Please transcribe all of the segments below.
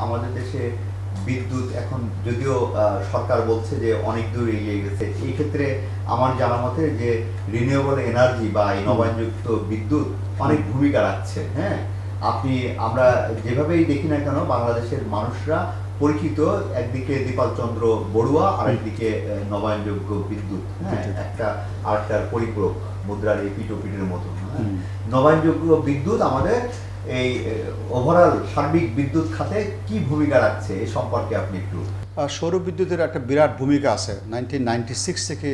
আমাদের দেশে বিদ্যুৎ এখন যদিও সরকার বলছে যে অনেক দূর এগিয়ে গেছে এই ক্ষেত্রে আমার জানা মতে যে রিনিউয়েবল এনার্জি বা এই নবায়নযুক্ত বিদ্যুৎ অনেক ভূমিকা রাখছে হ্যাঁ আপনি আমরা যেভাবেই দেখি না কেন বাংলাদেশের মানুষরা পরিচিত একদিকে দীপাল চন্দ্র বড়ুয়া আর একদিকে নবায়নযোগ্য বিদ্যুৎ হ্যাঁ। একটা আরেকটার পরিপূরক মুদ্রার এই পিটোপিটির মতো হ্যাঁ? নবায়নযোগ্য বিদ্যুৎ আমাদের এই ওভারঅল সার্বিক বিদ্যুৎ খাতে কি ভূমিকা রাখছে? এই সম্পর্কে আপনি একটু। সৌর বিদ্যুতের একটা বিরাট ভূমিকা আছে। নাইনটিন নাইনটি সিক্স থেকে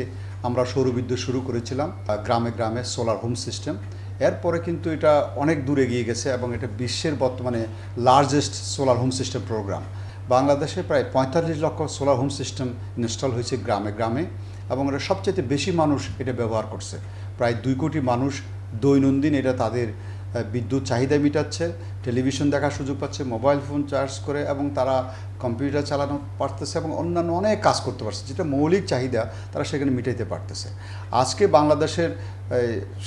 আমরা সৌর বিদ্যুৎ শুরু করেছিলাম গ্রামে গ্রামে সোলার হোম সিস্টেম এরপরে কিন্তু এটা অনেক দূর এগিয়ে গেছে এবং এটা বিশ্বের বর্তমানে largest solar home system programme বাংলাদেশে প্রায় পঁয়তাল্লিশ লক্ষ সোলার হোম সিস্টেম ইনস্টল হয়েছে গ্রামে গ্রামে এবং এটা সবচেয়ে বেশি মানুষ এটা ব্যবহার করছে। প্রায় দুই কোটি মানুষ দৈনন্দিন এটা তাদের বিদ্যুৎ চাহিদা মেটাচ্ছে, টেলিভিশন দেখার সুযোগ পাচ্ছে, মোবাইল ফোন চার্জ করে এবং তারা কম্পিউটার চালানো পারতেছে এবং অন্যান্য অনেক কাজ করতে পারছে, যেটা মৌলিক চাহিদা তারা সেখানে মিটাইতে পারতেছে। আজকে বাংলাদেশের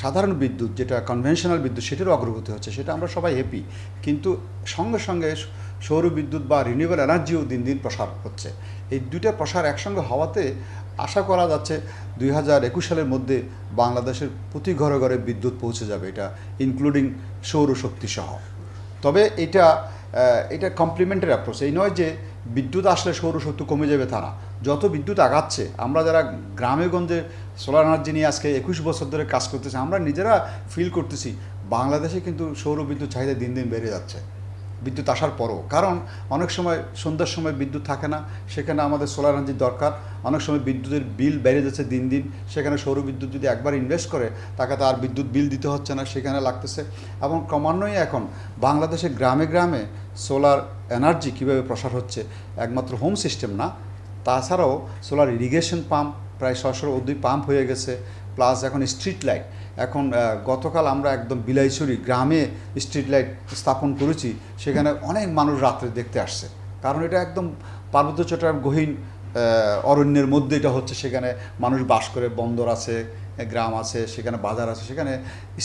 সাধারণ বিদ্যুৎ যেটা কনভেনশনাল বিদ্যুৎ, সেটারও অগ্রগতি হচ্ছে, সেটা আমরা সবাই হ্যাপি কিন্তু সঙ্গে সঙ্গে সৌর বিদ্যুৎ বা রিনিউয়েবল এনার্জিও দিন দিন প্রসার হচ্ছে। এই দুইটা প্রসার একসঙ্গে হওয়াতে আশা করা যাচ্ছে দুই হাজার একুশ সালের মধ্যে বাংলাদেশের প্রতি ঘরে ঘরে বিদ্যুৎ পৌঁছে যাবে, এটা ইনক্লুডিং সৌরশক্তি সহ। তবে এটা এটা কমপ্লিমেন্টারি অ্যাপ্রোচ এই নয় যে বিদ্যুৎ আসলে সৌরশক্তি কমে যাবে তা না। যত বিদ্যুৎ আগাচ্ছে, আমরা যারা গ্রামে গঞ্জে সোলার এনার্জি নিয়ে আজকে একুশ বছর ধরে কাজ করতেছি, আমরা নিজেরা ফিল করতেছি, বাংলাদেশে কিন্তু সৌর বিদ্যুৎ চাহিদা দিন দিন বেড়ে যাচ্ছে। বিদ্যুৎ আসার পরও। কারণ অনেক সময় সন্ধ্যার সময় বিদ্যুৎ থাকে না, সেখানে আমাদের সোলার এনার্জির দরকার। অনেক সময় বিদ্যুতের বিল বেড়ে যাচ্ছে দিন দিন, সেখানে সৌর বিদ্যুৎ যদি একবার ইনভেস্ট করে, তাকে তার বিদ্যুৎ বিল দিতে হচ্ছে না, সেখানে লাগতেছে। এবং ক্রমান্বয়ে এখন বাংলাদেশের গ্রামে গ্রামে সোলার এনার্জি কীভাবে প্রসার হচ্ছে, একমাত্র হোম সিস্টেম না, তাছাড়াও সোলার ইরিগেশন পাম্প প্রায় ছশোর অধিক পাম্প হয়ে গেছে প্লাস এখন স্ট্রিট লাইট এখন গতকাল আমরা একদম বিলাইছড়ি গ্রামে স্ট্রিট লাইট স্থাপন করেছি, সেখানে অনেক মানুষ রাত্রে দেখতে আসছে। কারণ এটা একদম পার্বত্য চট্টগ্রাম গহীন অরণ্যের মধ্যে এটা হচ্ছে, সেখানে মানুষ বাস করে, বন্দর আছে গ্রাম আছে, সেখানে বাজার আছে, সেখানে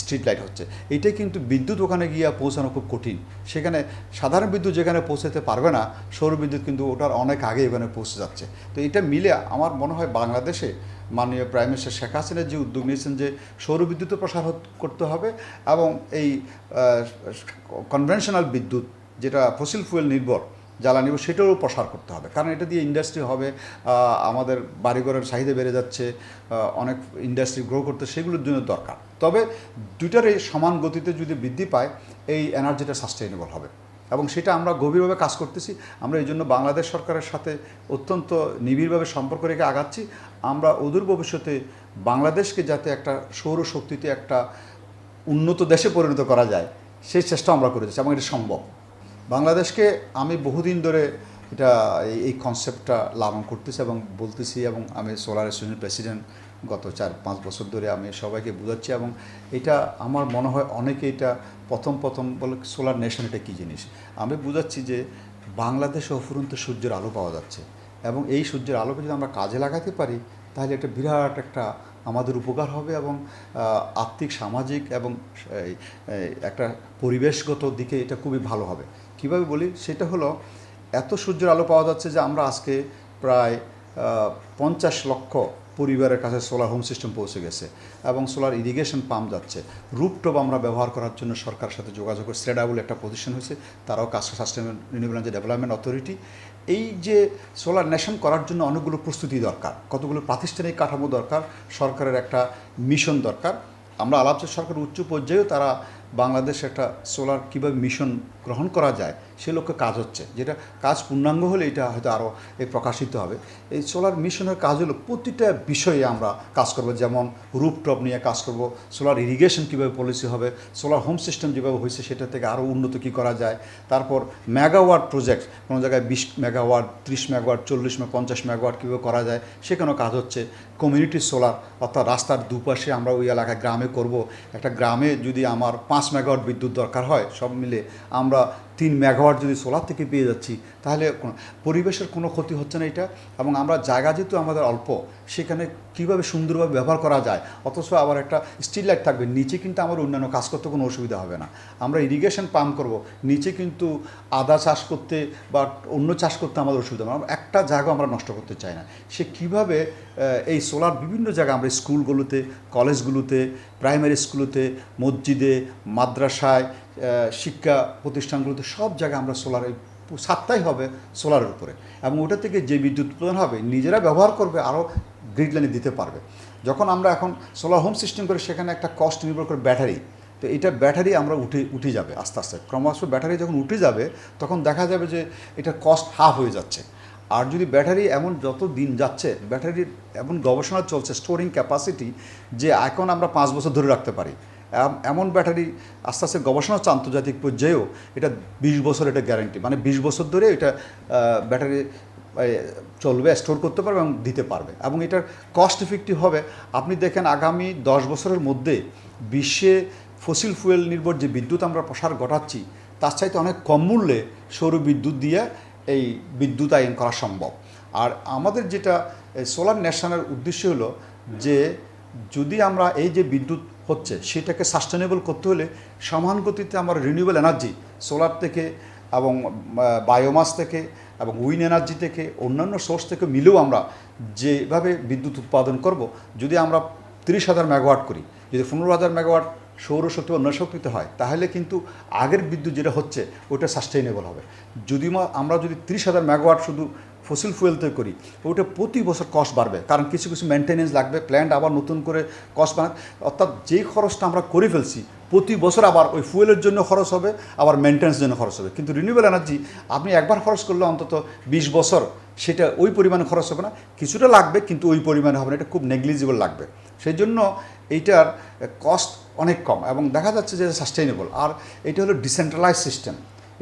স্ট্রিট লাইট হচ্ছে। এইটাই কিন্তু বিদ্যুৎ ওখানে গিয়ে পৌঁছানো খুব কঠিন। সেখানে সাধারণ বিদ্যুৎ যেখানে পৌঁছাতে পারবে না, সৌর বিদ্যুৎ কিন্তু ওটার অনেক আগে ওখানে পৌঁছে যাচ্ছে। তো এটা মিলে আমার মনে হয় বাংলাদেশে মাননীয় প্রাইম মিনিস্টার শেখ হাসিনা যে উদ্যোগ নিয়েছেন যে সৌর বিদ্যুৎও প্রসার করতে হবে এবং এই কনভেনশনাল বিদ্যুৎ যেটা ফসিল ফুয়েল নির্ভর জ্বালানি সেটারও প্রসার করতে হবে। কারণ এটা দিয়ে ইন্ডাস্ট্রি হবে আমাদের বাড়িঘরের চাহিদা বেড়ে যাচ্ছে অনেক ইন্ডাস্ট্রি গ্রো করতে, সেগুলোর জন্য দরকার। তবে দুইটারই সমান গতিতে যদি বৃদ্ধি পায়, এই এনার্জিটা সাস্টেইনেবল হবে। এবং সেটা আমরা গভীরভাবে কাজ করতেছি, আমরা এই জন্য বাংলাদেশ সরকারের সাথে অত্যন্ত নিবিড়ভাবে সম্পর্ক রেখে আগাচ্ছি। আমরা অদূর ভবিষ্যতে বাংলাদেশকে যাতে একটা সৌরশক্তিতে একটা উন্নত দেশে পরিণত করা যায়, সেই চেষ্টা আমরা করে যাচ্ছি এবং এটা সম্ভব। বাংলাদেশকে আমি বহুদিন ধরে এটা এই- কনসেপ্টটা লালন করতেছি এবং বলতেছি এবং আমি সোলার অ্যাসোসিয়েশন প্রেসিডেন্ট গত চার পাঁচ বছর ধরে আমি সবাইকে বোঝাচ্ছি এবং এটা আমার মনে হয় অনেকে এটা প্রথম প্রথম বলে সোলার নেশন এটা কী জিনিস? আমি বোঝাচ্ছি যে বাংলাদেশে অফুরন্ত সূর্যের আলো পাওয়া যাচ্ছে এবং এই সূর্যের আলোকে যদি আমরা কাজে লাগাতে পারি, তাহলে এটা বিরাট একটা আমাদের উপকার হবে এবং আর্থিক, সামাজিক এবং একটা পরিবেশগত দিকে এটা খুবই ভালো হবে। কীভাবে বলি? সেটা হলো, এত সূর্যের আলো পাওয়া যাচ্ছে যে আমরা আজকে প্রায় পঞ্চাশ লক্ষ পরিবারের কাছে সোলার হোম সিস্টেম পৌঁছে গেছে এবং সোলার ইরিগেশন পাম্প যাচ্ছে। রুপটপ আমরা ব্যবহার করার জন্য সরকারের সাথে যোগাযোগ করে স্রেডাবল একটা পজিশন হয়েছে, তারাও কাজ sustainable renewable energy development authority এই যে সোলার নেশন করার জন্য অনেকগুলো প্রস্তুতি দরকার, কতগুলো প্রাতিষ্ঠানিক কাঠামো দরকার, সরকারের একটা মিশন দরকার। আমরা আলাপচে সরকার উচ্চ পর্যায়েও তারা বাংলাদেশ একটা সোলার কীভাবে মিশন গ্রহণ করা যায় সে লক্ষ্যে কাজ হচ্ছে। যেটা কাজ পূর্ণাঙ্গ হলে এটা হয়তো আরও প্রকাশিত হবে। এই সোলার মিশনের কাজ হলো প্রতিটা বিষয়ে আমরা কাজ করব। যেমন রুপটপ নিয়ে কাজ করব সোলার ইরিগেশন কীভাবে পলিসি হবে সোলার হোম সিস্টেম যেভাবে হয়েছে সেটা থেকে আরও উন্নত কী করা যায়। তারপর মেগাওয়াট প্রজেক্ট কোনো জায়গায় বিশ মেগাওয়াট ত্রিশ মেগাওয়াট চল্লিশ পঞ্চাশ মেগাওয়াট কীভাবে করা যায়, সেখানেও কাজ হচ্ছে। কমিউনিটি সোলার অর্থাৎ রাস্তার দুপাশে আমরা ওই এলাকায় গ্রামে করব। একটা গ্রামে যদি আমার পাঁচ মেগাওয়াট বিদ্যুৎ দরকার হয়, সব মিলে আমরা তিন মেগাওয়াট যদি সোলার থেকে পেয়ে যাচ্ছি, তাহলে পরিবেশের কোনো ক্ষতি হচ্ছে না এটা, এবং আমরা জায়গা যেহেতু আমাদের অল্প, সেখানে কীভাবে সুন্দরভাবে ব্যবহার করা যায়, অথচ আবার একটা স্টিল লাইট থাকবে, নিচে কিন্তু আমার অন্যান্য কাজ করতে কোনো অসুবিধা হবে না আমরা ইরিগেশন পাম্প করব, নিচে কিন্তু আদা চাষ করতে বা অন্য চাষ করতে আমাদের অসুবিধা হবে না। একটা জায়গা আমরা নষ্ট করতে চাই না সে কীভাবে এই সোলার বিভিন্ন জায়গায় আমরা স্কুলগুলোতে কলেজগুলোতে প্রাইমারি স্কুলতে মসজিদে, মাদ্রাসায় শিক্ষা প্রতিষ্ঠানগুলোতে সব জায়গায় আমরা সোলার সাতটাই হবে সোলারের উপরে। এবং ওটা থেকে যে বিদ্যুৎ উৎপাদন হবে, নিজেরা ব্যবহার করবে আরও গ্রিড লাইনে দিতে পারবে। যখন আমরা এখন সোলার হোম সিস্টেম করে সেখানে একটা কস্ট নির্ভর করে ব্যাটারি তো এটা ব্যাটারি আমরা উঠে উঠে যাবে আস্তে আস্তে। ক্রমশ ব্যাটারি যখন উঠে যাবে, তখন দেখা যাবে যে এটা কস্ট হাফ হয়ে যাচ্ছে। আর যদি ব্যাটারি এমন যত দিন যাচ্ছে ব্যাটারির এমন গবেষণা চলছে স্টোরিং ক্যাপাসিটি যে এখন আমরা পাঁচ বছর ধরে রাখতে পারি। এমন ব্যাটারি আস্তে আস্তে গবেষণা হচ্ছে আন্তর্জাতিক পর্যায়েও এটা বিশ বছর এটা গ্যারান্টি মানে বিশ বছর ধরে এটা ব্যাটারি চলবে স্টোর করতে পারবে এবং দিতে পারবে। এবং এটার কস্ট ইফেক্টিভ হবে। আপনি দেখেন আগামী দশ বছরের মধ্যে বিশ্বে ফসিল ফুয়েল নির্ভর যে বিদ্যুৎ আমরা প্রসার ঘটাচ্ছি, তার চাইতে অনেক কম মূল্যে সৌর বিদ্যুৎ দিয়ে এই বিদ্যুৎ আয়ন করা সম্ভব। আর আমাদের যেটা সোলার ন্যাশনের উদ্দেশ্য হলো যে, যদি আমরা এই যে বিদ্যুৎ হচ্ছে, সেটাকে সাস্টেনেবল করতে হলে সমান গতিতে আমরা রিনিউয়েবল এনার্জি সোলার থেকে এবং বায়োমাস থেকে এবং উইন এনার্জি থেকে অন্যান্য সোর্স থেকে মিলেও আমরা যেভাবে বিদ্যুৎ উৎপাদন করব, যদি আমরা তিরিশ হাজার মেগাওয়াট করি, যদি পনেরো হাজার মেগাওয়াট সৌরশক্তি অন্য শক্তিতে হয়, তাহলে কিন্তু আগের বিদ্যুৎ যেটা হচ্ছে, ওটা সাস্টেইনেবল হবে। যদি আমরা যদি তিরিশ হাজার মেগাওয়াট শুধু ফসিল ফুয়েলতে করি, ওটা প্রতি বছর কস্ট বাড়বে। কারণ কিছু কিছু মেনটেনেন্স লাগবে প্ল্যান্ট আবার নতুন করে কস্ট বানা অর্থাৎ যেই খরচটা আমরা করে ফেলছি, প্রতি বছর আবার ওই ফুয়েলের জন্য খরচ হবে, আবার মেনটেন্স জন্য খরচ হবে। কিন্তু রিনিউয়েবল এনার্জি আপনি একবার খরচ করলে অন্তত বিশ বছর সেটা ওই পরিমাণে খরচ হবে না। কিছুটা লাগবে, কিন্তু ওই পরিমাণে হবে না, এটা খুব নেগলিজিবল লাগবে। সেই জন্য এইটার কস্ট অনেক কম এবং দেখা যাচ্ছে যে সাস্টেইনেবল আর এটা হলো ডিসেন্ট্রালাইজ সিস্টেম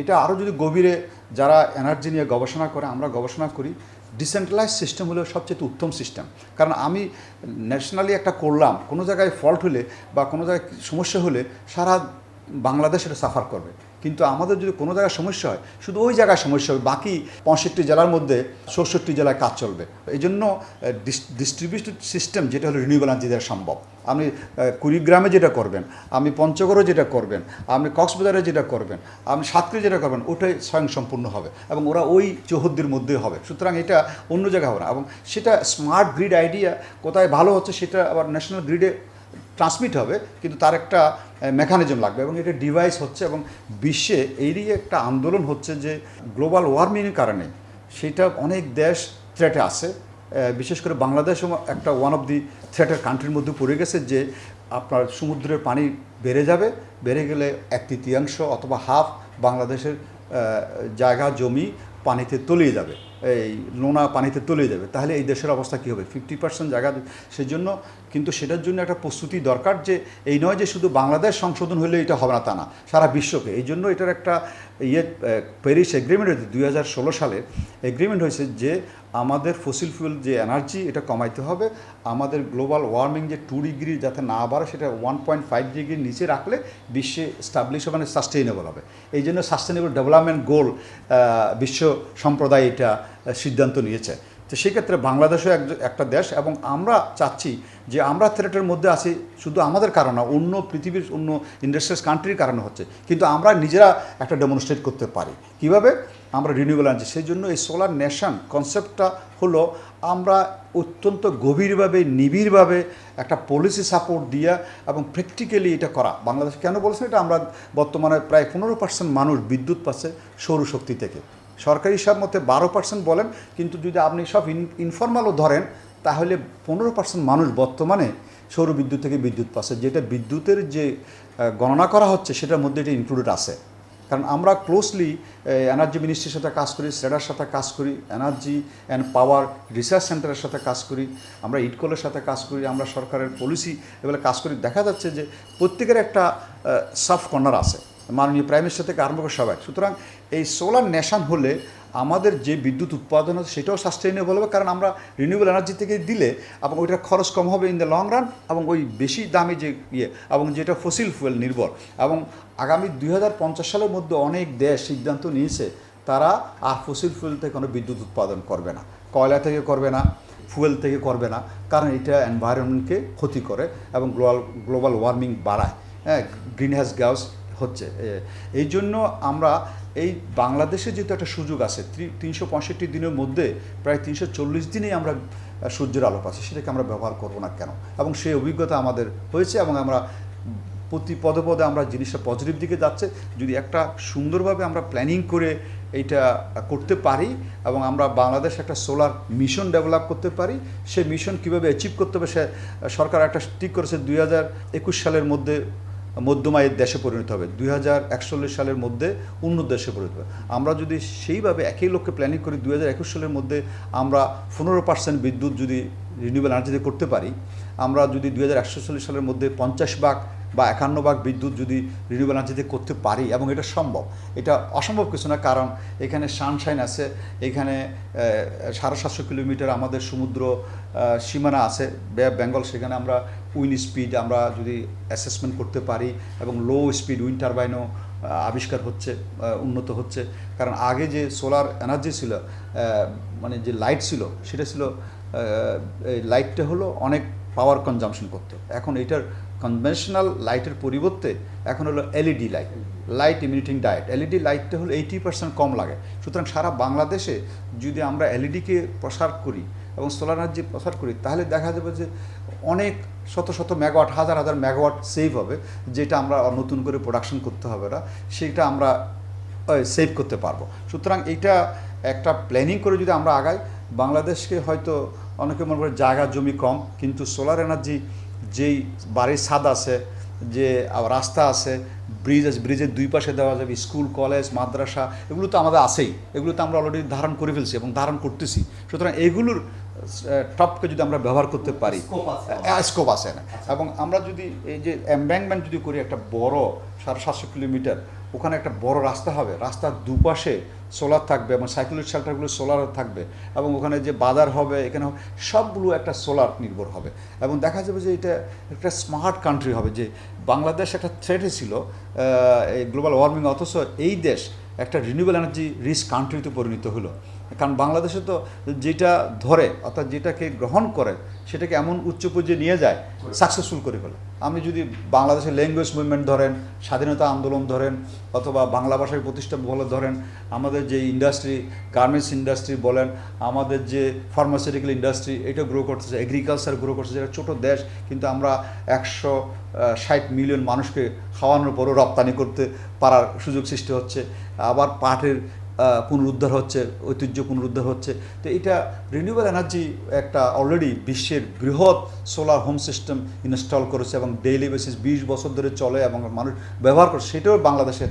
এটা আরও যদি গভীরে যারা এনার্জি নিয়ে গবেষণা করে, আমরা গবেষণা করি ডিসেন্ট্রালাইজ সিস্টেম হলো সবচেয়ে উত্তম সিস্টেম কারণ আমি ন্যাশনালি একটা করলাম, কোনো জায়গায় ফল্ট হলে বা কোনো জায়গায় সমস্যা হলে সারা বাংলাদেশ এটা সাফার করবে। কিন্তু আমাদের যদি কোনো জায়গায় সমস্যা হয়, শুধু ওই জায়গায় সমস্যা হবে, বাকি পঁয়ষট্টি জেলার মধ্যে চৌষট্টি জেলায় কাজ চলবে। এই জন্য ডিস্ট্রিবিউটেড সিস্টেম যেটা হলো রিনিউয়েবল এনার্জি দেওয়া সম্ভব। আপনি কুড়িগ্রামে যেটা করবেন, আপনি পঞ্চগড়ে যেটা করবেন, আপনি কক্সবাজারে যেটা করবেন, আপনি সাতক্ষীরা যেটা করবেন, ওটাই স্বয়ংসম্পূর্ণ হবে এবং ওরা ওই চৌহদ্দির মধ্যে হবে। সুতরাং এটা অন্য জায়গায় হবে না এবং সেটা স্মার্ট গ্রিড আইডিয়া কোথায় ভালো হচ্ছে সেটা আবার ন্যাশনাল গ্রিডে ট্রান্সমিট হবে, কিন্তু তার একটা মেকানিজম লাগবে এবং এটা ডিভাইস হচ্ছে এবং বিশ্বে এরই একটা আন্দোলন হচ্ছে যে গ্লোবাল ওয়ার্মিংয়ের কারণে সেটা অনেক দেশ থ্রেটে আছে বিশেষ করে বাংলাদেশও একটা ওয়ান অফ দি থ্রেটের কান্ট্রির মধ্যে পড়ে গেছে যে আপনার সমুদ্রের পানি বেড়ে যাবে, বেড়ে গেলে এক তৃতীয়াংশ অথবা হাফ বাংলাদেশের জায়গা জমি পানিতে তলিয়ে যাবে, এই নোনা পানিতে তলিয়ে যাবে, তাহলে এই দেশের অবস্থা কী হবে? ফিফটি পার্সেন্ট জায়গা সেই জন্য কিন্তু সেটার জন্য একটা প্রস্তুতি দরকার যে, এই নয় যে শুধু বাংলাদেশ সংশোধন হলে এটা হবে না তা না, সারা বিশ্বকে। এই জন্য এটার একটা ইয়ে প্যারিস এগ্রিমেন্ট হয়েছে দুই হাজার ষোলো সালে। এগ্রিমেন্ট হয়েছে যে আমাদের ফসিল ফুয়েল যে এনার্জি এটা কমাইতে হবে। আমাদের গ্লোবাল ওয়ার্মিং যে টু ডিগ্রি যাতে না বাড়ে, সেটা ওয়ান পয়েন্ট ফাইভ ডিগ্রির নিচে রাখলে বিশ্বে স্টাবলিশ মানে সাস্টেইনেবল হবে। এই জন্য সাস্টেনেবল ডেভেলপমেন্ট গোল বিশ্ব সম্প্রদায় এটা সিদ্ধান্ত নিয়েছে। তো সেক্ষেত্রে বাংলাদেশও এক- একটা দেশ এবং আমরা চাচ্ছি যে আমরা থ্রেটের মধ্যে আছি, শুধু আমাদের কারণে অন্য পৃথিবীর, অন্য ইন্ডাস্ট্রিয়াল কান্ট্রির কারণে হচ্ছে। কিন্তু আমরা নিজেরা একটা ডেমনস্ট্রেট করতে পারি। কীভাবে? আমরা রিনিউয়েবল আনছি সেই জন্য এই সোলার নেশন কনসেপ্টটা হলো আমরা অত্যন্ত গভীরভাবে, নিবিড়ভাবে একটা পলিসি সাপোর্ট দিয়া এবং প্র্যাকটিক্যালি এটা করা। বাংলাদেশ কেন বলছেন এটা? আমরা বর্তমানে প্রায় পনেরো পার্সেন্ট মানুষ বিদ্যুৎ পাচ্ছে সৌরশক্তি থেকে। সরকারি হিসাব মতে বারো পার্সেন্ট বলেন, কিন্তু যদি আপনি সব ইনফর্মালও ধরেন, তাহলে পনেরো পার্সেন্ট মানুষ বর্তমানে সৌর বিদ্যুৎ থেকে বিদ্যুৎ পাচ্ছে। যেটা বিদ্যুতের যে গণনা করা হচ্ছে, সেটার মধ্যে এটা ইনক্লুডেড আছে। কারণ আমরা ক্লোজলি এনার্জি মিনিস্ট্রির সাথে কাজ করি সেডার সাথে কাজ করি এনার্জি অ্যান্ড পাওয়ার রিসার্চ সেন্টারের সাথে কাজ করি, আমরা ইটকলের সাথে কাজ করি, আমরা সরকারের পলিসি এগুলো কাজ করি। দেখা যাচ্ছে যে, প্রত্যেকের একটা সফট কর্নার আছে। মাননীয় প্রাইম মিনিস্টার থেকে আরম্ভ করে সবাই। সুতরাং এই সোলার নেশান হলে আমাদের যে বিদ্যুৎ উৎপাদন আছে সেটাও সাস্টেইনেবল হবে, কারণ আমরা রিনিউয়েবল এনার্জি থেকে দিলে এবং ওইটার খরচ কম হবে ইন দ্য লং রান এবং ওই বেশি দামি যে ইয়ে এবং যেটা ফসিল ফুয়েল নির্ভর। এবং আগামী দুই হাজার পঞ্চাশ সালের মধ্যে অনেক দেশ সিদ্ধান্ত নিয়েছে, তারা আর ফসিল ফুয়েল থেকে কোনো বিদ্যুৎ উৎপাদন করবে না। কয়লা থেকে করবে না ফুয়েল থেকে করবে না, কারণ এটা এনভায়রনমেন্টকে ক্ষতি করে এবং গ্লোবাল গ্লোবাল ওয়ার্মিং বাড়ায়। হ্যাঁ গ্রিন হাউস গ্যাস হচ্ছে। এই জন্য আমরা এই বাংলাদেশে যেহেতু একটা সুযোগ আছে তিনশো পঁয়ষট্টি দিনের মধ্যে প্রায় তিনশো চল্লিশ দিনেই আমরা সূর্যের আলো পাচ্ছি, সেটাকে আমরা ব্যবহার করব না কেন? এবং সেই অভিজ্ঞতা আমাদের হয়েছে এবং আমরা প্রতি পদে পদে আমরা জিনিসটা পজিটিভ দিকে যাচ্ছে। যদি একটা সুন্দরভাবে আমরা প্ল্যানিং করে এইটা করতে পারি এবং আমরা বাংলাদেশ একটা সোলার মিশন ডেভেলপ করতে পারি, সেই মিশন কীভাবে অ্যাচিভ করতে হবে সে সরকার একটা ঠিক করেছে দুই হাজার একুশ সালের মধ্যে মধ্যমায়ের দেশে পরিণত হবে। দুই হাজার একচল্লিশ সালের মধ্যে উন্নত দেশে পরিণত হবে। আমরা যদি সেইভাবে একই লক্ষ্যে প্ল্যানিং করি, দুই হাজার একুশ সালের মধ্যে আমরা পনেরো পার্সেন্ট বিদ্যুৎ যদি রিনিউয়েবল এনার্জিতে করতে পারি, আমরা যদি দুই হাজার একচল্লিশ সালের মধ্যে পঞ্চাশ ভাগ বা একান্ন ভাগ বিদ্যুৎ যদি রিনিউয়েবল এনার্জিতে করতে পারি, এবং এটা সম্ভব। এটা অসম্ভব কিছু না, কারণ এখানে সানশাইন আছে, এখানে সাড়ে সাতশো কিলোমিটার আমাদের সমুদ্র সীমানা আছে বেঙ্গল, সেখানে আমরা উইন স্পিড আমরা যদি অ্যাসেসমেন্ট করতে পারি, এবং লো স্পিড উইন টারবাইনও আবিষ্কার হচ্ছে উন্নত হচ্ছে। কারণ আগে যে সোলার এনার্জি ছিল মানে যে লাইট ছিল, সেটা ছিল এই লাইটটা হলো অনেক পাওয়ার কনজামশন করতো। এখন এটার কনভেনশনাল লাইটের পরিবর্তে এখন হলো LED light light emitting diode LED লাইটটা হলো এইটি পার্সেন্ট কম লাগে। সুতরাং সারা বাংলাদেশে যদি আমরা এলইডিকে প্রসার করি এবং সোলার এনার্জি প্রসার করি, তাহলে দেখা যাবে যে অনেক শত শত মেগাওয়াট হাজার হাজার মেগাওয়াট সেভ হবে, যেটা আমরা নতুন করে প্রোডাকশন করতে হবে না, সেটা আমরা সেভ করতে পারব। সুতরাং এইটা একটা প্ল্যানিং করে যদি আমরা আগাই, বাংলাদেশকে হয়তো অনেকে মনে করে জায়গা জমি কম, কিন্তু সোলার এনার্জি যেই বাড়ির ছাদ আছে যে রাস্তা আছে ব্রিজ আছে ব্রিজের দুই পাশে দেওয়া যাবে স্কুল কলেজ মাদ্রাসা এগুলো তো আমাদের আছেই। এগুলো তো আমরা অলরেডি ধারণ করে ফেলছি এবং ধারণ করতেছি। সুতরাং এগুলোর টপকে যদি আমরা ব্যবহার করতে পারি স্কোপ আছে না। এবং আমরা যদি এই যে এমব্যাংকমেন্ট যদি করি একটা বড় সাড়ে সাতশো কিলোমিটার ওখানে একটা বড় রাস্তা হবে। রাস্তার দুপাশে সোলার থাকবে এবং সাইক্লোনিক শেল্টারগুলো সোলার থাকবে এবং ওখানে যে বাজার হবে, এখানে সবগুলো একটা সোলার নির্ভর হবে। এবং দেখা যাবে যে এটা একটা স্মার্ট কান্ট্রি হবে যে বাংলাদেশ একটা থ্রেটে ছিল এই গ্লোবাল ওয়ার্মিং অথচ এই দেশ একটা রিনিউয়েবল এনার্জি রিচ কান্ট্রিতে পরিণত হলো। কারণ বাংলাদেশে তো যেটা ধরে, অর্থাৎ যেটাকে গ্রহণ করে, সেটাকে এমন উচ্চ পর্যায়ে নিয়ে যায় সাকসেসফুল করে ফেলে। আমি যদি বাংলাদেশের ল্যাঙ্গুয়েজ মুভমেন্ট ধরেন, স্বাধীনতা আন্দোলন ধরেন, অথবা বাংলা ভাষার প্রতিষ্ঠা বলে ধরেন, আমাদের যে ইন্ডাস্ট্রি গার্মেন্টস ইন্ডাস্ট্রি বলেন, আমাদের যে ফার্মাসিউটিক্যাল ইন্ডাস্ট্রি এটা গ্রো করতেছে এগ্রিকালচার গ্রো করতেছে, যেটা ছোটো দেশ, কিন্তু আমরা একশো ষাট মিলিয়ন মানুষকে খাওয়ানোর পরও রপ্তানি করতে পারার সুযোগ সৃষ্টি হচ্ছে। আবার পাটের পুনরুদ্ধার হচ্ছে, ঐতিহ্য পুনরুদ্ধার হচ্ছে। তো এটা রিনিউয়েবল এনার্জি একটা অলরেডি বিশ্বের বৃহৎ সোলার হোম সিস্টেম ইনস্টল করেছে এবং ডেইলি বেসিস বিশ বছর ধরে চলে এবং মানুষ ব্যবহার করে, সেটাও বাংলাদেশের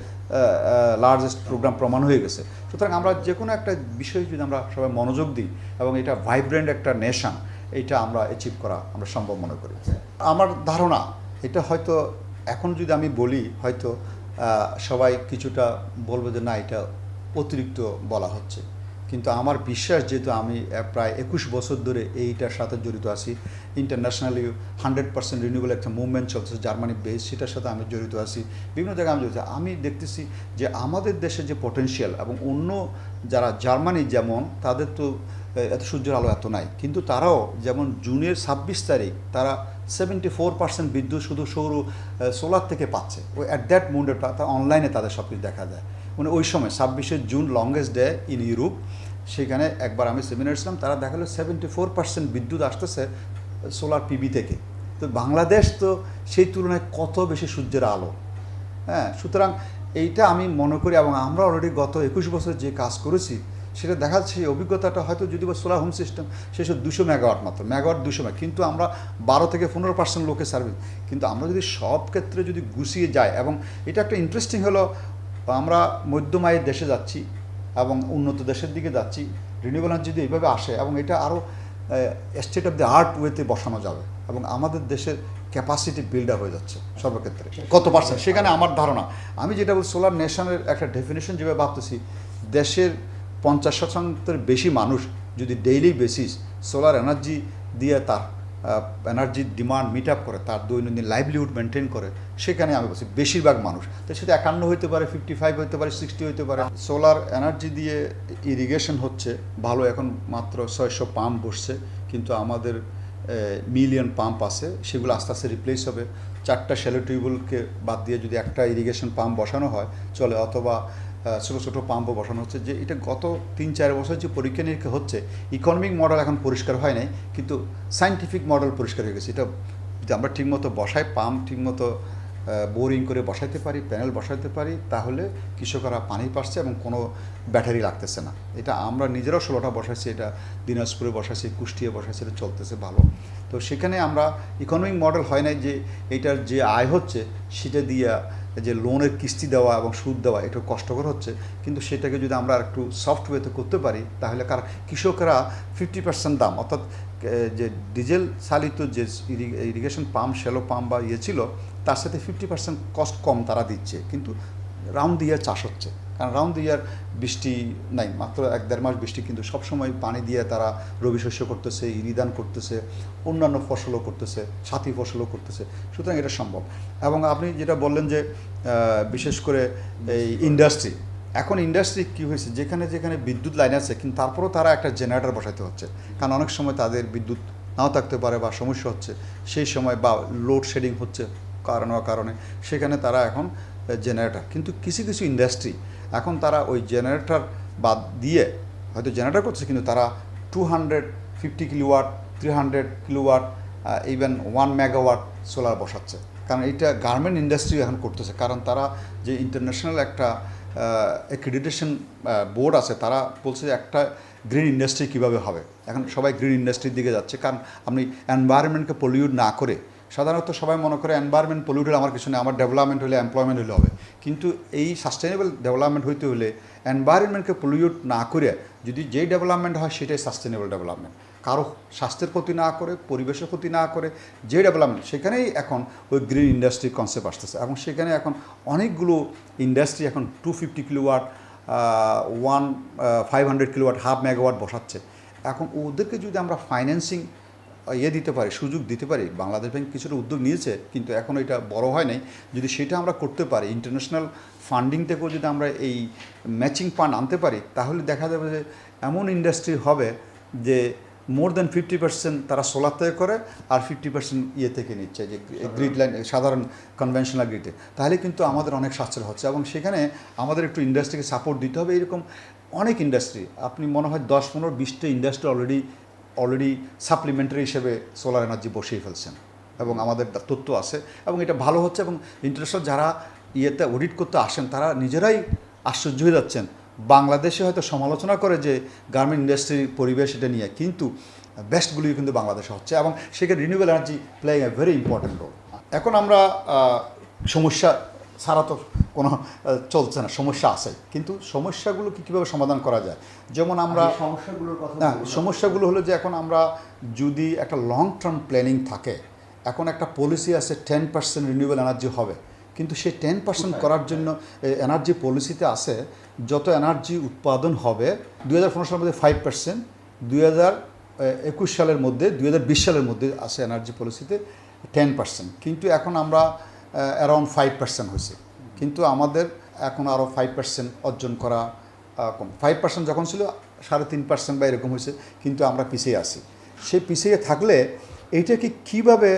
লার্জেস্ট প্রোগ্রাম প্রমাণ হয়ে গেছে। সুতরাং আমরা যে কোনো একটা বিষয়ে যদি আমরা সবাই মনোযোগ দিই এবং এটা ভাইব্রেন্ট একটা নেশান এটা আমরা অ্যাচিভ করা আমরা সম্ভব মনে করি। আমার ধারণা, এটা হয়তো এখন যদি আমি বলি, হয়তো সবাই কিছুটা বলবে যে না, এটা অতিরিক্ত বলা হচ্ছে। কিন্তু আমার বিশ্বাস যেহেতু আমি প্রায় একুশ বছর ধরে এইটার সাথে জড়িত আছি ইন্টারন্যাশনালি হান্ড্রেড পার্সেন্ট রিনিউবল একটা মুভমেন্ট চলছে জার্মানি বেস সেটার সাথে আমি জড়িত আছি, বিভিন্ন জায়গায় আমি জড়িত আমি দেখতেছি যে আমাদের দেশে যে পটেনশিয়াল এবং অন্য যারা জার্মানি যেমন, তাদের তো এত সূর্যের আলো এত নাই। কিন্তু তারাও যেমন জুনের ছাব্বিশ তারিখ তারা সেভেন্টি ফোর পার্সেন্ট বিদ্যুৎ শুধু সৌর সোলার থেকে পাচ্ছে। ওই অ্যাট দ্যাট মুন্ডে অনলাইনে তাদের সব কিছু দেখা যায়। মানে ওই সময়, ছাব্বিশে June longest day in Europe সেখানে একবার আমি সেমিনার ছিলাম, তারা দেখাল সেভেন্টি ফোর পার্সেন্ট বিদ্যুৎ আসতেছে সোলার পিবি থেকে। তো বাংলাদেশ তো সেই তুলনায় কত বেশি সূর্যের আলো? হ্যাঁ সুতরাং এইটা আমি মনে করি এবং আমরা অলরেডি গত একুশ বছর যে কাজ করেছি, সেটা দেখা যাচ্ছে সেই অভিজ্ঞতাটা হয়তো যদি বা সোলার হোম সিস্টেম সেসব দুশো মেগাওয়াট মাত্র মেগাওয়াট দুশো মেগা কিন্তু আমরা বারো থেকে পনেরো পার্সেন্ট লোকের সার্ভিস কিন্তু আমরা যদি সব ক্ষেত্রে যদি গুছিয়ে যাই এবং এটা একটা ইন্টারেস্টিং হলো আমরা মধ্যম আয়ের দেশে যাচ্ছি এবং উন্নত দেশের দিকে যাচ্ছি। রিনিউবল যদি এইভাবে আসে এবং এটা আরও স্টেট অফ দ্য আর্ট ওয়েতে বসানো যাবে এবং আমাদের দেশের ক্যাপাসিটি বিল্ডার হয়ে যাচ্ছে সর্বক্ষেত্রে। কত পার্সেন্ট সেখানে আমার ধারণা। আমি যেটা বলি সোলার নেশনের একটা ডেফিনেশন যেভাবে ভাবতেছি, দেশের পঞ্চাশ শতাংশের বেশি মানুষ যদি ডেইলি বেসিস সোলার এনার্জি দিয়ে তার এনার্জির ডিমান্ড মিট আপ করে, তার দৈনন্দিন লাইভলিহুড মেনটেন করে, সেখানে আমি বলছি বেশিরভাগ মানুষ। তো সেটা একান্ন হইতে পারে ফিফটি ফাইভ হতে পারে সিক্সটি হতে পারে। সোলার এনার্জি দিয়ে ইরিগেশন হচ্ছে, ভালো এখন মাত্র ছয়শো পাম্প বসছে, কিন্তু আমাদের মিলিয়ন পাম্প আছে, সেগুলো আস্তে আস্তে রিপ্লেস হবে। চারটা শ্যালো টিউবওয়েলকে বাদ দিয়ে যদি একটা ইরিগেশন পাম্প বসানো হয়, চলে অথবা ছোটো ছোটো পাম্পও বসানো হচ্ছে যে এটা গত তিন চার বছর যে পরীক্ষা নিরীক্ষা হচ্ছে ইকোনমিক মডেল এখন পরিষ্কার হয় নাই, কিন্তু সাইন্টিফিক মডেল পরিষ্কার হয়ে গেছে। এটা যদি আমরা ঠিকমতো বসাই, পাম্প ঠিকমতো বোরিং করে বসাইতে পারি প্যানেল বসাইতে পারি, তাহলে কৃষকরা পানি পাচ্ছে এবং কোনো ব্যাটারি লাগতেছে না। এটা আমরা নিজেরাও ষোলোটা বসাইছি, এটা দিনাজপুরে বসাইছি, কুষ্টিয়ে বসাইছি, এটা চলতেছে ভালো। তো সেখানে আমরা ইকোনমিক মডেল হয় নাই যে এটার যে আয় হচ্ছে, সেটা দিয়ে যে লোনের কিস্তি দেওয়া এবং সুদ দেওয়া একটু কষ্টকর হচ্ছে। কিন্তু সেটাকে যদি আমরা একটু সফটওয়েতে করতে পারি, তাহলে কার, কৃষকরা ফিফটি পার্সেন্ট দাম, অর্থাৎ যে ডিজেল চালিত যে ইরিগেশন পাম্প শ্যালো পাম্প বা ইয়ে ছিল, তার সাথে ফিফটি পার্সেন্ট কস্ট কম তারা দিচ্ছে। কিন্তু রাউন্ড দিয়ে চাষ হচ্ছে। কারণ রাউন্ড ইয়ার বৃষ্টি নাই মাত্র এক দেড় মাস বৃষ্টি কিন্তু সবসময় পানি দিয়ে তারা রবি শস্য করতেছে ইরিদান করতেছে অন্যান্য ফসলও করতেছে সাথী ফসলও করতেছে সুতরাং এটা সম্ভব। এবং আপনি যেটা বললেন যে বিশেষ করে এই ইন্ডাস্ট্রি এখন ইন্ডাস্ট্রি কী হয়েছে? যেখানে যেখানে বিদ্যুৎ লাইন আছে কিন্তু তারপরেও তারা একটা জেনারেটর বসাতে হচ্ছে। কারণ অনেক সময় তাদের বিদ্যুৎ নাও থাকতে পারে বা সমস্যা হচ্ছে সেই সময় বা লোড শেডিং হচ্ছে কারণ কারণে সেখানে তারা এখন জেনারেটর কিন্তু কিছু কিছু ইন্ডাস্ট্রি এখন তারা ওই জেনারেটর বাদ দিয়ে হয়তো জেনারেটর করছে, কিন্তু তারা two hundred fifty kilowatt three hundred kilowatt even one megawatt solar বসাচ্ছে। কারণ এইটা গার্মেন্ট ইন্ডাস্ট্রি এখন করতেছে, কারণ তারা যে ইন্টারন্যাশনাল একটা অ্যাক্রিডিটেশন বোর্ড আছে, তারা বলছে যে একটা গ্রিন ইন্ডাস্ট্রি কীভাবে হবে। এখন সবাই গ্রিন ইন্ডাস্ট্রির দিকে যাচ্ছে, কারণ আপনি এনভায়রনমেন্টকে পলিউট না করে সাধারণত সবাই মনে করে এনভায়রনমেন্ট পলিউটেড আমার কিছু নেই, আমার ডেভেলপমেন্ট হলে এমপ্লয়মেন্ট হলে হবে। কিন্তু এই সাস্টেনেবল ডেভেলপমেন্ট হইতে হলে এনভায়রনমেন্টকে পলিউট না করে যদি যেই ডেভেলপমেন্ট হয় সেটাই সাস্টেনেবল ডেভেলপমেন্ট কারও স্বাস্থ্যের ক্ষতি না করে, পরিবেশের ক্ষতি না করে, যে ডেভেলপমেন্ট সেখানেই এখন ওই গ্রিন ইন্ডাস্ট্রি কনসেপ্ট আসতেছে। এবং সেখানে এখন অনেকগুলো ইন্ডাস্ট্রি এখন two fifty kilowatt one five hundred kilowatt half megawatt বসাচ্ছে। এখন ওদেরকে যদি আমরা ফাইন্যান্সিং ইয়ে দিতে পারি সুযোগ দিতে পারি। বাংলাদেশ ব্যাংক কিছুটা উদ্যোগ নিয়েছে কিন্তু এখনও এটা বড় হয় নাই। যদি সেটা আমরা করতে পারি ইন্টারন্যাশনাল ফান্ডিং থেকেও যদি আমরা এই ম্যাচিং ফান্ড আনতে পারি তাহলে দেখা যাবে যে এমন ইন্ডাস্ট্রি হবে যে মোর দ্যান ফিফটি পার্সেন্ট তারা সোলার থেকে করে আর ফিফটি পার্সেন্ট ইয়ে থেকে নিচ্ছে যে গ্রিড লাইন সাধারণ কনভেনশনাল গ্রিডে তাহলে কিন্তু আমাদের অনেক সাশ্রয় হচ্ছে এবং সেখানে আমাদের একটু ইন্ডাস্ট্রিকে সাপোর্ট দিতে হবে। এরকম অনেক ইন্ডাস্ট্রি আপনি মনে হয় দশ পনেরো বিশটা ইন্ডাস্ট্রি অলরেডি অলরেডি সাপ্লিমেন্টারি হিসেবে সোলার এনার্জি বসিয়ে ফেলছেন। এবং আমাদের তথ্য আছে, এবং এটা ভালো হচ্ছে, এবং ইন্টারন্যাশনাল যারা ইয়েতে অডিট করতে আসেন, তারা নিজেরাই আশ্চর্য হয়ে যাচ্ছেন। বাংলাদেশে হয়তো সমালোচনা করে যে গার্মেন্ট ইন্ডাস্ট্রির পরিবেশ এটা নিয়ে, কিন্তু বেস্টগুলি কিন্তু বাংলাদেশে হচ্ছে, এবং সেখানে renewable energy playing a very important role এখন আমরা সমস্যা ছাড়া তো কোনো চলছে না সমস্যা আছে। কিন্তু সমস্যাগুলো সমস্যাগুলোকে কীভাবে সমাধান করা যায়? যেমন আমরা সমস্যাগুলোর কথা না সমস্যাগুলো হলো যে এখন আমরা যদি একটা লং টার্ম প্ল্যানিং থাকে এখন একটা পলিসি আছে টেন পার্সেন্ট রিনিউয়েবল এনার্জি হবে। কিন্তু সেই টেন পার্সেন্ট করার জন্য এনার্জি পলিসিতে আছে যত এনার্জি উৎপাদন হবে দুই হাজার পনেরো সালের মধ্যে ফাইভ পার্সেন্ট দুই হাজার একুশ সালের মধ্যে দুই হাজার বিশ সালের মধ্যে আছে এনার্জি পলিসিতে টেন পার্সেন্ট কিন্তু এখন আমরা অ্যারাউন্ড ফাইভ পার্সেন্ট হয়েছে। কিন্তু আমাদের এখন আরও ফাইভ পার্সেন্ট অর্জন করা কম। ফাইভ পার্সেন্ট যখন ছিল, সাড়ে তিন পার্সেন্ট বা এরকম হয়েছে, কিন্তু আমরা পিছিয়ে আছি। সে পিছিয়ে থাকলে এইটাকে কীভাবে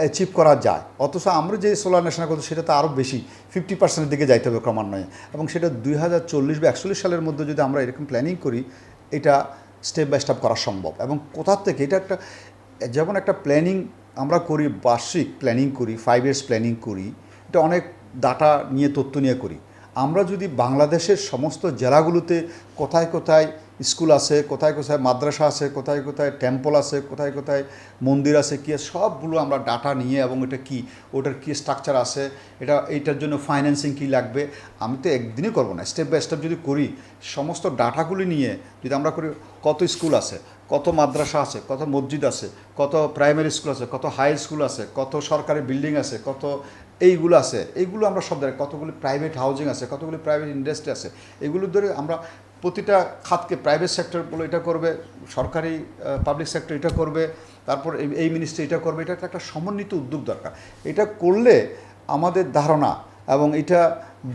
অ্যাচিভ করা যায়? অথচ আমরা যে সোলার ন্যাশনাল করছি, সেটা তো আরও বেশি ফিফটি পার্সেন্টের দিকে যাইতে হবে ক্রমান্বয়ে। এবং সেটা দুই হাজার চল্লিশ বা একচল্লিশ সালের মধ্যে যদি আমরা এরকম প্ল্যানিং করি, এটা স্টেপ বাই স্টেপ করা সম্ভব। এবং কোথার থেকে? এটা একটা, যেমন একটা প্ল্যানিং আমরা করি, বার্ষিক প্ল্যানিং করি ফাইভ ইয়ার্স প্ল্যানিং করি, এটা অনেক ডাটা নিয়ে, তথ্য নিয়ে করি। আমরা যদি বাংলাদেশের সমস্ত জেলাগুলোতে কোথায় কোথায় স্কুল আছে, কোথায় কোথায় মাদ্রাসা আছে, কোথায় কোথায় টেম্পল আছে, কোথায় কোথায় মন্দির আছে, কী সবগুলো আমরা ডাটা নিয়ে এবং এটা কি, ওটার কী স্ট্রাকচার আছে, এটা, এইটার জন্য ফাইন্যান্সিং কী লাগবে, আমি তো একদিনই করব না। স্টেপ বাই স্টেপ যদি করি, সমস্ত ডাটাগুলি নিয়ে যদি আমরা করি, কত স্কুল আছে কত মাদ্রাসা আছে, কত মসজিদ আছে, কত প্রাইমারি স্কুল আছে, কত হাই স্কুল আছে, কত সরকারি বিল্ডিং আছে, কত এইগুলো আছে। এইগুলো আমরা সব ধরে, কতগুলি প্রাইভেট হাউজিং আছে, কতগুলি প্রাইভেট ইন্ডাস্ট্রি আছে, এগুলো ধরে আমরা প্রতিটা খাতকে প্রাইভেট সেক্টর বলে এটা করবে, সরকারি পাবলিক সেক্টর এটা করবে, তারপর এই মিনিস্ট্রি এটা করবে, এটা একটা সমন্বিত উদ্যোগ দরকার। এটা করলে আমাদের ধারণা এবং এটা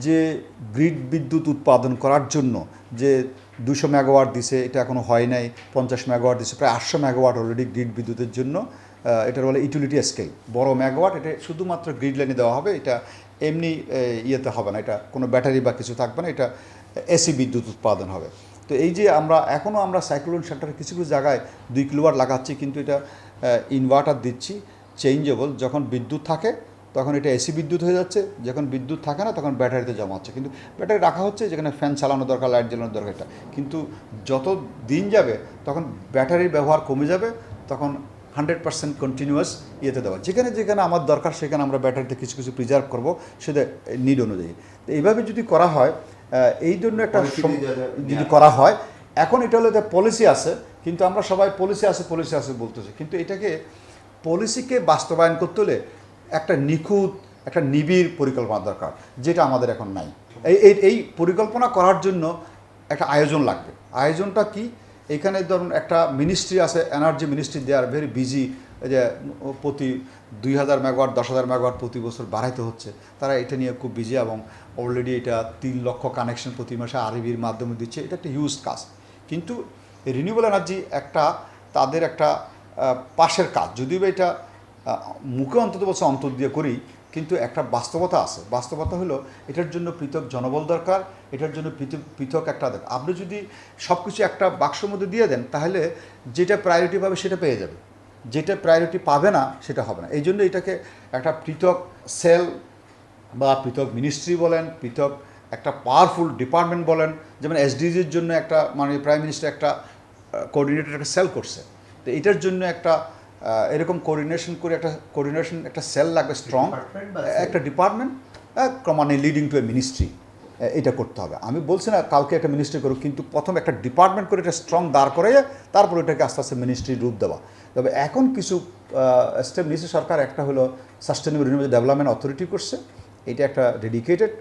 যে গ্রিড বিদ্যুৎ উৎপাদন করার জন্য যে দুশো মেগাওয়াট দিছে, এটা এখনও হয় নাই, পঞ্চাশ মেগাওয়াট দিছে, প্রায় আটশো মেগাওয়াট অলরেডি গ্রিড বিদ্যুতের জন্য। এটার বলে ইউটিলিটি স্কেল বড় মেগাওয়াট, এটা শুধুমাত্র গ্রিড লাইনে দেওয়া হবে, এটা এমনি ইয়েতে হবে না, এটা কোনো ব্যাটারি বা কিছু থাকবে না, এটা এসি বিদ্যুৎ উৎপাদন হবে। তো এই যে আমরা এখনও আমরা সাইক্লোন সেন্টারে কিছু কিছু জায়গায় দুই কিলোওয়াট লাগাচ্ছি, কিন্তু এটা ইনভার্টার দিচ্ছি চেঞ্জেবল যখন বিদ্যুৎ থাকে তখন এটা এসি বিদ্যুৎ হয়ে যাচ্ছে যখন বিদ্যুৎ থাকে না তখন ব্যাটারিতে জমা হচ্ছে। কিন্তু ব্যাটারি রাখা হচ্ছে যেখানে ফ্যান চালানো দরকার লাইট জ্বালানো দরকার এটা। কিন্তু যত দিন যাবে তখন ব্যাটারির ব্যবহার কমে যাবে তখন হান্ড্রেড পার্সেন্ট কন্টিনিউয়াস ইয়েতে দেওয়া। যেখানে যেখানে আমার দরকার সেখানে আমরা ব্যাটারিতে কিছু কিছু প্রিজার্ভ করব সেটা নিড অনুযায়ী। তো এইভাবে যদি করা হয় এই জন্য একটা যদি নেওয়া করা হয় এখন এটা হলো পলিসি আছে কিন্তু আমরা সবাই পলিসি আছে পলিসি আছে বলতেছি। কিন্তু এটাকে পলিসিকে বাস্তবায়ন করতে হলে একটা নিখুঁত, একটা নিবিড় পরিকল্পনা দরকার, যেটা আমাদের এখন নাই। এই এই পরিকল্পনা করার জন্য একটা আয়োজন লাগবে। আয়োজনটা কি? এখানে ধরুন একটা মিনিস্ট্রি আছে energy ministry they are very busy যে প্রতি দুই হাজার মেগাওয়াট দশ হাজার মেগাওয়াট প্রতি বছর বাড়াইতে হচ্ছে। তারা এটা নিয়ে খুব বিজি এবং অলরেডি এটা তিন লক্ষ কানেকশন প্রতি মাসে আরবির মাধ্যমে দিচ্ছে। এটা একটা হিউজ কাজ। কিন্তু রিনিউয়েবল এনার্জি একটা, তাদের একটা পাশের কাজ। যদিও এটা মুখে অন্তত বলছে অন্তর দিয়ে করি কিন্তু একটা বাস্তবতা আছে। বাস্তবতা হলো, এটার জন্য পৃথক জনবল দরকার, এটার জন্য পৃথক পৃথক একটা দরকার আপনি যদি সব কিছু একটা বাক্সর মধ্যে দিয়ে দেন, তাহলে যেটা প্রায়োরিটি পাবে সেটা পেয়ে যাবে। যেটা প্রায়োরিটি পাবে না, সেটা হবে না। এই জন্য এটাকে একটা পৃথক সেল বা পৃথক মিনিস্ট্রি বলেন, পৃথক একটা পাওয়ারফুল ডিপার্টমেন্ট বলেন, যেমন এসডিজির জন্য একটা মানে প্রাইম মিনিস্টার একটা কোঅর্ডিনেটর একটা সেল করছে। তো এটার জন্য একটা এরকম কোঅর্ডিনেশন করে একটা কোঅর্ডিনেশন একটা সেল লাগবে স্ট্রং? একটা ডিপার্টমেন্ট ক্রমান্বয়ে লিডিং টু এ মিনিস্ট্রি এটা করতে হবে আমি বলছি না কাউকে একটা মিনিস্ট্রি করুক কিন্তু প্রথম একটা ডিপার্টমেন্ট করে এটা স্ট্রং দাঁড় করে তারপর এটাকে আস্তে আস্তে মিনিস্ট্রির রূপ দেওয়া তবে এখন কিছু স্টেপ নিয়েছে সরকার একটা হলো সাস্টেনেবল রিনিউয়েবল ডেভেলপমেন্ট অথরিটি করছে এটা একটা ডেডিকেটেড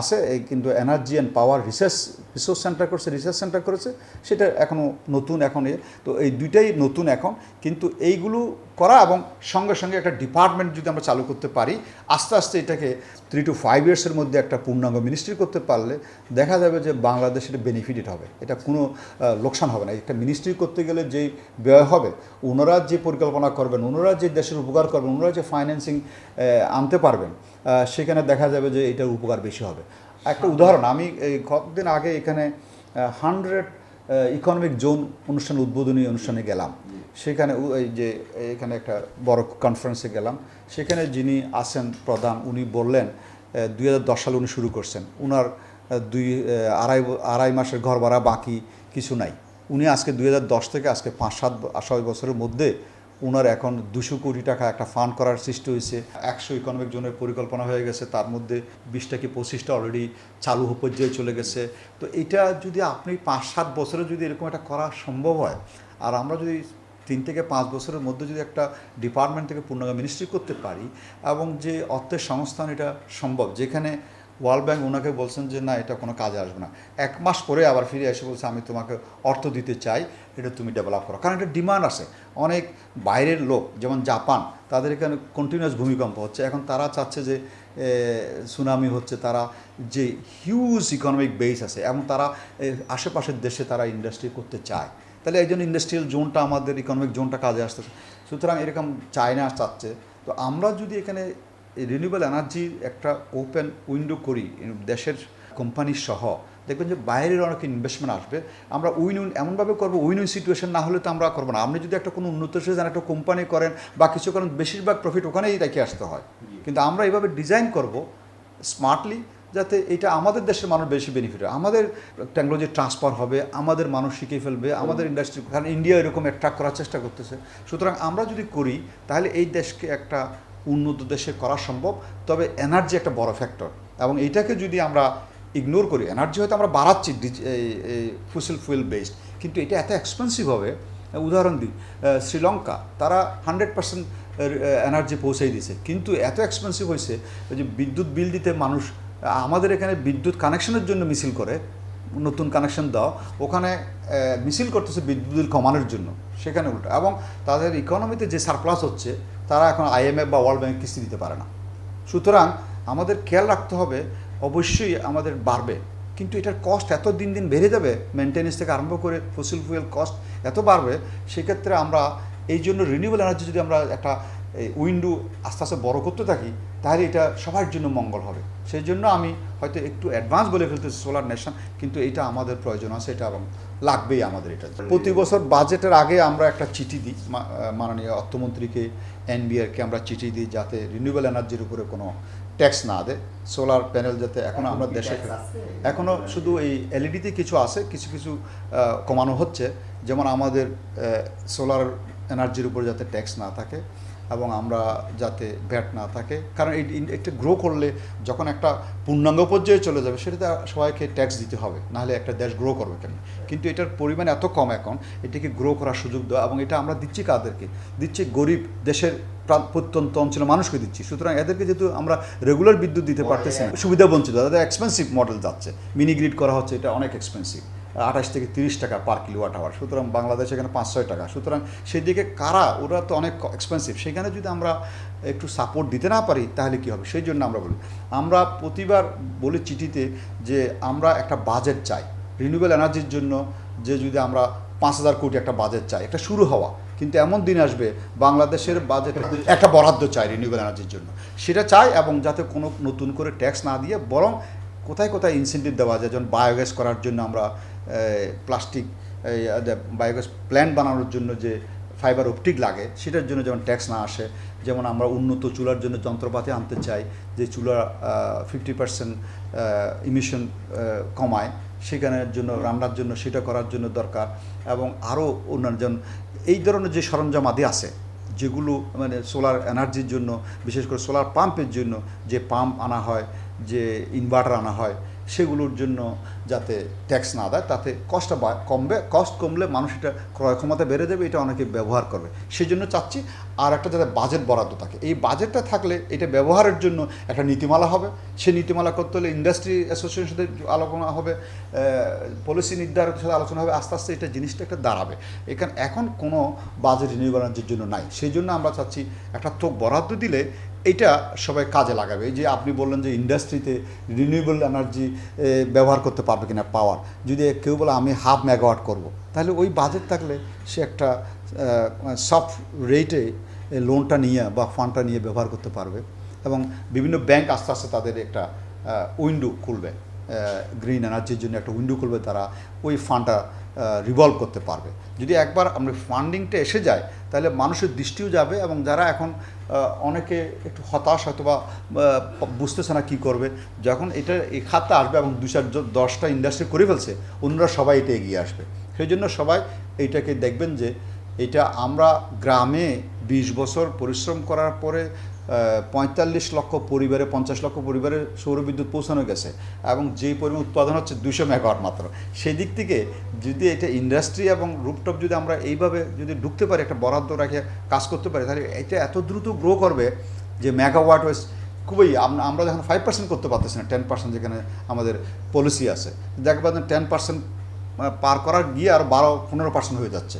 আছে কিন্তু energy and power research resource centre করেছে রিসার্চ সেন্টার করেছে, সেটা এখনও নতুন এখন তো এই দুইটাই নতুন এখন, কিন্তু এইগুলো করা এবং সঙ্গে সঙ্গে একটা ডিপার্টমেন্ট যদি আমরা চালু করতে পারি, আস্তে আস্তে এটাকে থ্রি টু ফাইভ ইয়ার্সের মধ্যে একটা পূর্ণাঙ্গ মিনিস্ট্রি করতে পারলে দেখা যাবে যে বাংলাদেশ এটা বেনিফিটেড হবে। এটা কোনো লোকসান হবে না। একটা মিনিস্ট্রি করতে গেলে যেই ব্যয় হবে, ওনারা যে পরিকল্পনা করবেন, ওনারা যে দেশের উপকার করবেন, ওনারা যে ফাইন্যান্সিং আনতে পারবেন সেখানে দেখা যাবে যে এটার উপকার বেশি হবে। একটা উদাহরণ, আমি এই কতদিন আগে এখানে হান্ড্রেড ইকোনমিক জোন অনুষ্ঠান, উদ্বোধনী অনুষ্ঠানে গেলাম। সেখানে এই যে, এখানে একটা বড় কনফারেন্সে গেলাম। সেখানে যিনি আছেন প্রধান, উনি বললেন দুই হাজার দশ সালে উনি শুরু করছেন। উনার দুই আড়াই আড়াই মাসের ঘর ভাড়া বাকি কিছু নাই। উনি আজকে দুই হাজার দশ থেকে আজকে পাঁচ সাত ছয় বছরের মধ্যে ওনার এখন দুশো কোটি টাকা একটা ফান্ড করার সৃষ্টি হয়েছে। একশো ইকোনমিক জোনের পরিকল্পনা হয়ে গেছে, তার মধ্যে বিশটা কি পঁচিশটা অলরেডি চালু পর্যায়ে চলে গেছে। তো এটা যদি আপনি পাঁচ সাত বছরে যদি এরকম একটা করা সম্ভব হয়, আর আমরা যদি তিন থেকে পাঁচ বছরের মধ্যে যদি একটা ডিপার্টমেন্ট থেকে পূর্ণাঙ্গ মিনিস্ট্রি করতে পারি, এবং যে অর্থের সংস্থান এটা সম্ভব, যেখানে ওয়ার্ল্ড ব্যাংক ওনাকে বলছেন যে, না, এটা কোনো কাজে আসবে না। এক মাস পরে আবার ফিরে এসে বলছে, আমি তোমাকে অর্থ দিতে চাই, এটা তুমি ডেভেলপ করো। কারণ এটা ডিমান্ড আছে। অনেক বাইরের লোক, যেমন জাপান, তাদের এখানে কন্টিনিউয়াস ভূমিকম্প হচ্ছে। এখন তারা চাচ্ছে যে সুনামি হচ্ছে, তারা যে হিউজ ইকোনমিক বেস আছে, এবং তারা আশেপাশের দেশে তারা ইন্ডাস্ট্রি করতে চায়। তাহলে এই জন্য ইন্ডাস্ট্রিয়াল জোনটা আমাদের ইকোনমিক জোনটা কাজে আসতেছে। সুতরাং এরকম চায়না চাচ্ছে। তো আমরা যদি এখানে রিনিউয়েবল এনার্জির একটা ওপেন উইন্ডো করি দেশের কোম্পানি সহ দেখবেন যে বাইরের অনেক ইনভেস্টমেন্ট আসবে। আমরা উইন উইন এমনভাবে করব উইন উইন সিচুয়েশন না হলে তো আমরা করব না। আপনি যদি একটা কোনো উন্নত যান একটা কোম্পানি করেন বা কিছু করেন বেশিরভাগ প্রফিট ওখানেই রেখে আসতে হয়। কিন্তু আমরা এইভাবে ডিজাইন করব স্মার্টলি যাতে এটা আমাদের দেশের মানুষ বেশি বেনিফিট হয়। আমাদের টেকনোলজি ট্রান্সফার হবে আমাদের মানুষ শিখে ফেলবে আমাদের ইন্ডাস্ট্রি কারণ ইন্ডিয়া এরকম অ্যাট্রাক্ট করার চেষ্টা করতেছে। সুতরাং আমরা যদি করি তাহলে এই দেশকে একটা উন্নত দেশে করা সম্ভব, তবে এনার্জি একটা বড় ফ্যাক্টর এবং এইটাকে যদি আমরা ইগনোর করি এনার্জি হয়তো আমরা বাড়াচ্ছি ফুসিল ফুয়েল বেসড কিন্তু এটা এত এক্সপেন্সিভ হবে। উদাহরণ দিই শ্রীলঙ্কা, তারা হান্ড্রেড পার্সেন্ট এনার্জি পৌঁছেই দিছে কিন্তু এত এক্সপেন্সিভ হয়েছে যে বিদ্যুৎ বিল দিতে মানুষ আমাদের এখানে বিদ্যুৎ কানেকশনের জন্য মিছিল করে, নতুন কানেকশন দাও, ওখানে মিছিল করতেছে বিদ্যুৎ বিল কমানোর জন্য, সেখানে উল্টো। এবং তাদের ইকোনমিতে যে সারপ্লাস হচ্ছে তারা এখন আইএমএফ বা ওয়ার্ল্ড ব্যাংক কিস্তি দিতে পারে না। সুতরাং আমাদের খেয়াল রাখতে হবে, অবশ্যই আমাদের বাড়বে। কিন্তু এটার কস্ট এত দিন দিন বেড়ে যাবে মেনটেন্যান্স থেকে আরম্ভ করে ফসিল ফুয়েল কস্ট এত বাড়বে, সেক্ষেত্রে আমরা এই জন্য রিনিউয়েবল এনার্জি যদি আমরা একটা উইন্ডো আস্তে আস্তে বড় করতে থাকি, তাহলে এটা সবার জন্য মঙ্গল হবে। সেই জন্য আমি হয়তো একটু অ্যাডভান্স বলে ফেলতেছি সোলার নেশন কিন্তু এটা আমাদের প্রয়োজন আছে, এটা এবং লাগবেই আমাদের এটা প্রতি বছর বাজেটের আগে আমরা একটা চিঠি দিই মাননীয় অর্থমন্ত্রীকে এনবিআরকে আমরা চিঠি দিই যাতে রিনিউয়েবল এনার্জির উপরে কোনো ট্যাক্স না দেয়। সোলার প্যানেল যাতে এখন আমরা দেশে এখনও এখনও শুধু এই এলইডিতে কিছু আছে কিছু কিছু কমানো হচ্ছে। যেমন আমাদের সোলার এনার্জির উপর যাতে ট্যাক্স না থাকে। এবং আমরা যাতে ব্যাট না থাকে। কারণ এই একটা গ্রো করলে যখন একটা পূর্ণাঙ্গ পর্যায়ে চলে যাবে, সেটাতে সবাইকে ট্যাক্স দিতে হবে। নাহলে একটা দেশ গ্রো করবে কেন কিন্তু এটার পরিমাণ এত কম এখন, এটাকে গ্রো করার সুযোগ দেওয়া এবং এটা আমরা দিচ্ছি কাদেরকে? দিচ্ছি গরিব দেশের প্রত্যন্ত অঞ্চলের মানুষকে দিচ্ছি। সুতরাং এদেরকে যেহেতু আমরা রেগুলার বিদ্যুৎ দিতে পারতেছি না, সুবিধা বঞ্চিত, তাদের এক্সপেন্সিভ মডেল যাচ্ছে। মিনি গ্রিড করা হচ্ছে, এটা অনেক এক্সপেন্সিভ আঠাশ থেকে তিরিশ টাকা পার কিলোওয়াট আওয়ার সুতরাং বাংলাদেশ এখানে পাঁচ ছয় টাকা। সুতরাং সেই দিকে কারা, ওরা তো অনেক এক্সপেন্সিভ সেখানে যদি আমরা একটু সাপোর্ট দিতে না পারি, তাহলে কি হবে? সেই জন্য আমরা বলি, আমরা প্রতিবার বলি চিঠিতে যে আমরা একটা বাজেট চাই। রিনিউয়েবল এনার্জির জন্য যে যদি আমরা পাঁচ হাজার কোটি একটা বাজেট চাই, একটা শুরু হওয়া। কিন্তু এমন দিন আসবে, বাংলাদেশের বাজেট একটা বরাদ্দ চাই রিনিউয়েবল এনার্জির জন্য। সেটা চাই এবং যাতে কোনো নতুন করে ট্যাক্স না দিয়ে বরং কোথায় কোথায় ইনসেন্টিভ দেওয়া যায়, যেমন বায়োগ্যাস করার জন্য আমরা প্লাস্টিক বায়োগ্যাস প্ল্যান্ট বানানোর জন্য যে ফাইবার অপটিক লাগে, সেটার জন্য যেমন ট্যাক্স না আসে, যেমন আমরা উন্নত চুলার জন্য যন্ত্রপাতি আনতে চাই, যে চুলা ফিফটি পার্সেন্ট ইমিশন কমায়, সেখানের জন্য, রান্নার জন্য, সেটা করার জন্য দরকার, এবং আরও অন্যান্য যেমন এই ধরনের যে সরঞ্জামাদি আছে, যেগুলো মানে সোলার এনার্জির জন্য, বিশেষ করে সোলার পাম্পের জন্য যে পাম্প আনা হয়, যে ইনভার্টার আনা হয় সেগুলোর জন্য যাতে ট্যাক্স না দেয়, তাতে কষ্টটা কমবে কস্ট কমলে মানুষ এটা ক্রয় ক্ষমতা বেড়ে যাবে এটা অনেকে ব্যবহার করবে। সেই জন্য চাচ্ছি আর একটা যাতে বাজেট বরাদ্দ থাকে। এই বাজেটটা থাকলে এটা ব্যবহারের জন্য একটা নীতিমালা হবে। সেই নীতিমালা করতে হলে ইন্ডাস্ট্রি অ্যাসোসিয়েশনের সাথে আলোচনা হবে পলিসি নির্ধারকের সাথে আলোচনা হবে, আস্তে আস্তে এটা জিনিসটা একটা দাঁড়াবে। এখানে, এখন কোনো বাজেট রিনিউয়েবলের জন্য নাই। সেই জন্য আমরা চাচ্ছি একটা থোক বরাদ্দ দিলে এটা সবাই কাজে লাগাবে। যে আপনি বললেন যে ইন্ডাস্ট্রিতে রিনিউয়েবল এনার্জি ব্যবহার করতে পারবে কিনা পাওয়ার যদি কেউ বলে আমি হাফ মেগাওয়াট করব, তাহলে ওই বাজেট থাকলে সে একটা সফট রেটে লোনটা নিয়ে বা ফান্ডটা নিয়ে ব্যবহার করতে পারবে এবং বিভিন্ন ব্যাংক আস্তে আস্তে তাদের একটা উইন্ডো খুলবে। গ্রিন এনার্জির জন্য একটা উইন্ডো খুলবে, তারা ওই ফান্ডটা রিভলভ করতে পারবে। যদি একবার আমরা ফান্ডিংটা এসে যায়, তাহলে মানুষের দৃষ্টিও যাবে এবং যারা এখন অনেকে একটু হতাশ হয়তো বা বুঝতেছে না কী করবে, যখন এটা এই খাতটা আসবে এবং দু চার দশটা ইন্ডাস্ট্রি করে ফেলছে, অন্যরা সবাই এটা এগিয়ে আসবে। সেই জন্য সবাই এইটাকে দেখবেন যে, এটা আমরা গ্রামে বিশ বছর পরিশ্রম করার পরে পঁয়তাল্লিশ লক্ষ পরিবারে, পঞ্চাশ লক্ষ পরিবারে সৌরবিদ্যুৎ পৌঁছানো গেছে এবং যেই পরিমাণ উৎপাদন হচ্ছে দুশো মেগাওয়াট মাত্র। সেই দিক থেকে যদি এটা ইন্ডাস্ট্রি এবং রুপটপ যদি আমরা এইভাবে যদি ঢুকতে পারি, একটা বরাদ্দ রেখে কাজ করতে পারি, তাহলে এটা এত দ্রুত গ্রো করবে যে মেগাওয়াট ওয়েস খুবই আমরা যখন ফাইভ পার্সেন্ট করতে পারতেছি না টেন পার্সেন্ট যেখানে আমাদের পলিসি আছে, দেখবেন টেন পার্সেন্ট পার করার গিয়ে আর বারো, পনেরো পার্সেন্ট হয়ে যাচ্ছে।